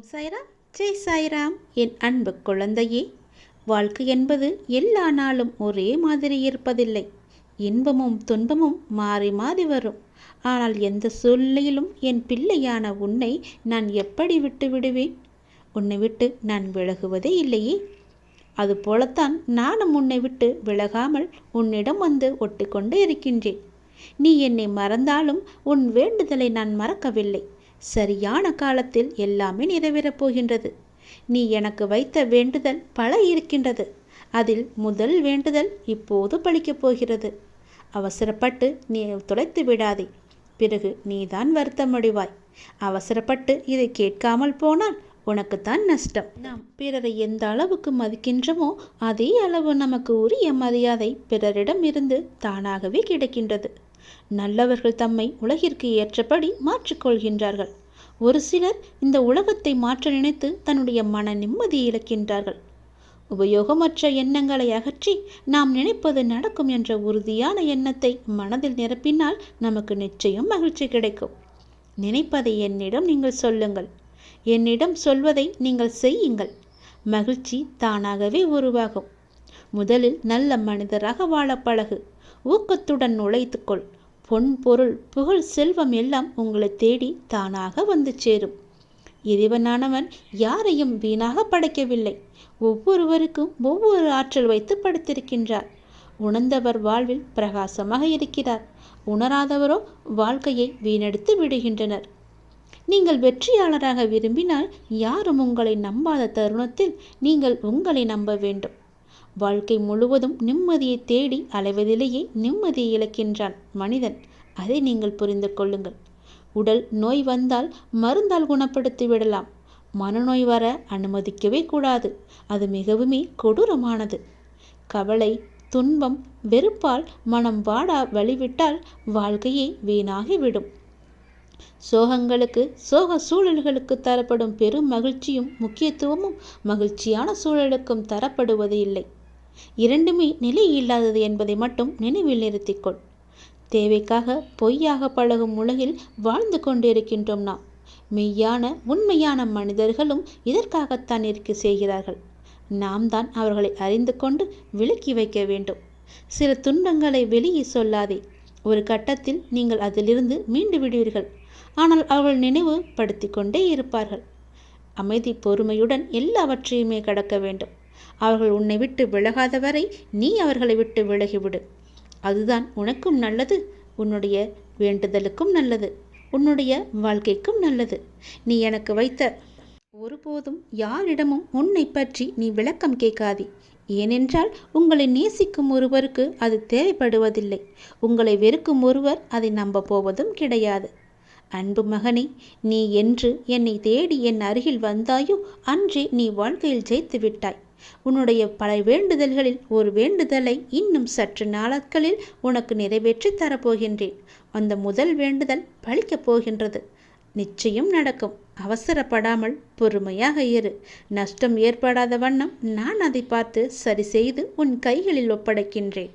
ஓம் சாய்ராம். ஜெய் சாய்ராம். என் அன்பு குழந்தையே வாழ்க்கை என்பது எல்லா நாளும் ஒரே மாதிரி இருப்பதில்லை. இன்பமும் துன்பமும் மாறி மாறி வரும். ஆனால் எந்த சூழ்நிலையிலும் என் பிள்ளையான உன்னை நான் எப்படி விட்டு விடுவேன்? உன்னை விட்டு நான் விலகுவதே இல்லையே. அதுபோலத்தான் நானும் உன்னை விட்டு விலகாமல் உன்னிடம் வந்து ஒட்டிக்கொண்டு இருக்கின்றேன். நீ என்னை மறந்தாலும் உன் வேண்டுதலை நான் மறக்கவில்லை. சரியான காலத்தில் எல்லாமே நிறைவேறப் போகின்றது. நீ எனக்கு வைத்த வேண்டுதல் பல இருக்கின்றது. அதில் முதல் வேண்டுதல் இப்போது பழிக்கப் போகிறது. அவசரப்பட்டு நீ துளைத்து விடாதே. பிறகு நீதான் வருத்தமடைவாய். அவசரப்பட்டு இதை கேட்காமல் போனால் உனக்குத்தான் நஷ்டம். நாம் பிறரை எந்த அளவுக்கு மதிக்கின்றமோ அதே அளவு நமக்கு உரிய மரியாதை பிறரிடம் இருந்து தானாகவே கிடைக்கின்றது. நல்லவர்கள் தம்மை உலகிற்கு ஏற்றபடி மாற்றிக்கொள்கின்றார்கள். ஒரு சிலர் இந்த உலகத்தை மாற்ற நினைத்து தன்னுடைய மன நிம்மதியை இழக்கின்றார்கள். உபயோகமற்ற எண்ணங்களை அகற்றி நாம் நினைப்பது நடக்கும் என்ற உறுதியான எண்ணத்தை மனதில் நிரப்பினால் நமக்கு நிச்சயம் மகிழ்ச்சி கிடைக்கும். நினைப்பதை என்னிடம் நீங்கள் சொல்லுங்கள். என்னிடம் சொல்வதை நீங்கள் செய்யுங்கள். மகிழ்ச்சி தானாகவே உருவாகும். முதலில் நல்ல மனிதராக வாழ பழகு. ஊக்கத்துடன் நுழைத்துக்கொள். பொன் பொருள் புகழ் செல்வம் எல்லாம் உங்களை தேடி தானாக வந்து சேரும். இறைவனானவன் யாரையும் வீணாக படைக்கவில்லை. ஒவ்வொருவருக்கும் ஒவ்வொரு ஆற்றல் வைத்து படைத்திருக்கின்றார். உணர்ந்தவர் வாழ்வில் பிரகாசமாக இருக்கிறார். உணராதவரோ வாழ்க்கையை வீணெடுத்து விடுகின்றனர். நீங்கள் வெற்றியாளராக விரும்பினால் யாரும் உங்களை நம்பாத தருணத்தில் நீங்கள் உங்களை நம்ப வேண்டும். வாழ்க்கை முழுவதும் நிம்மதியை தேடி அலைவதிலேயே நிம்மதியை இழக்கின்றான் மனிதன். அதை நீங்கள் புரிந்து கொள்ளுங்கள். உடல் நோய் வந்தால் மருந்தால் குணப்படுத்தி விடலாம். மனநோய் வர அனுமதிக்கவே கூடாது. அது மிகவுமே கொடூரமானது. கவலை துன்பம் வெறுப்பால் மனம் வாடா வழிவிட்டால் வாழ்க்கையே வீணாகிவிடும். சோகங்களுக்கு சோக சூழல்களுக்கு தரப்படும் பெரும் மகிழ்ச்சியும் முக்கியத்துவமும் மகிழ்ச்சியான சூழலுக்கும் தரப்படுவது இல்லை இரண்டுமே நிலை இல்லாதது என்பதை மட்டும் நினைவில் நிறுத்திக்கொள். தேவைக்காக பொய்யாக பழகும் உலகில் வாழ்ந்து கொண்டிருக்கின்றோம் நாம். மெய்யான உண்மையான மனிதர்களும் இதற்காகத்தான் இருக்க செய்கிறார்கள். நாம் தான் அவர்களை அறிந்து கொண்டு விலக்கி வைக்க வேண்டும். சில துன்பங்களை வெளியே சொல்லாதே. ஒரு கட்டத்தில் நீங்கள் அதிலிருந்து மீண்டு விடுவீர்கள். ஆனால் அவர்கள் நினைவு படுத்தி கொண்டே இருப்பார்கள். அமைதி பொறுமையுடன் எல்லாவற்றையுமே கடக்க வேண்டும். அவர்கள் உன்னை விட்டு விலகாத வரை நீ அவர்களை விட்டு விலகிவிடு. அதுதான் உனக்கும் நல்லது உன்னுடைய வேண்டுதலுக்கும் நல்லது உன்னுடைய வாழ்க்கைக்கும் நல்லது. நீ எனக்கு வைத்த ஒருபோதும் யாரிடமும் உன்னை பற்றி நீ விளக்கம் கேட்காதே. ஏனென்றால் உங்களை நேசிக்கும் ஒருவருக்கு அது தேவைப்படுவதில்லை. உங்களை வெறுக்கும் ஒருவர் அதை நம்ப போவதும் கிடையாது. அன்பு மகனே நீ என்று என்னை தேடி என் அருகில் வந்தாயோ அன்றே நீ வாழ்க்கையில் ஜெயித்து விட்டாய். உன்னுடைய பல வேண்டுதல்களில் ஒரு வேண்டுதலை இன்னும் சற்று நாட்களில் உனக்கு நிறைவேற்றி தரப்போகின்றேன். அந்த முதல் வேண்டுதல் பழிக்கப் போகின்றது. நிச்சயம் நடக்கும். அவசரப்படாமல் பொறுமையாக இரு. நஷ்டம் ஏற்படாத வண்ணம் நான் அதை பார்த்து சரி செய்து உன் கைகளில் ஒப்படைக்கின்றேன்.